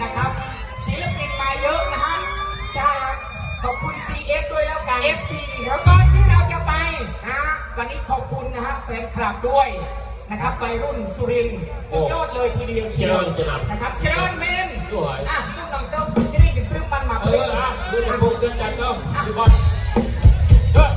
นะครับศิลปินมาเยอะนะฮะใช่ขอบคุณ CF ด้วยแล้วกัน FC แล้วก็ที่เราจะไปนะวันนี้ขอบคุณนะฮะแฟนคลับด้วยนะครับไปรุ่นสุรินสุดยอดเลยทีเดียวเชียวริญเจนะครับเชียวญเมนด้วยอะลูกน้องเต้าที่นี่ถึงตรึมมันมาเอออะดูพวกเกินกันก็ที่บ้านเฮ้ย